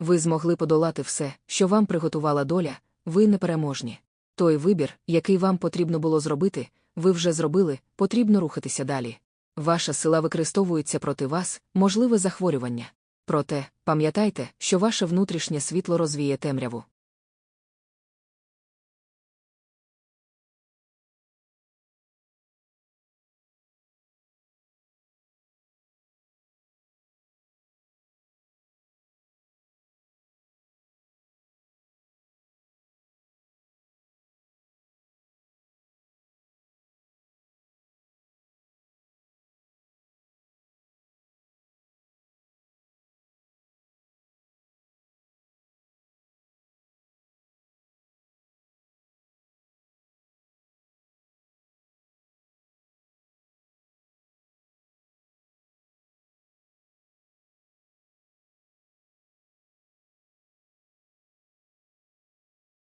Ви змогли подолати все, що вам приготувала доля, ви непереможні. Той вибір, який вам потрібно було зробити, ви вже зробили, потрібно рухатися далі. Ваша сила використовується проти вас, можливе захворювання. Проте, пам'ятайте, що ваше внутрішнє світло розвіє темряву.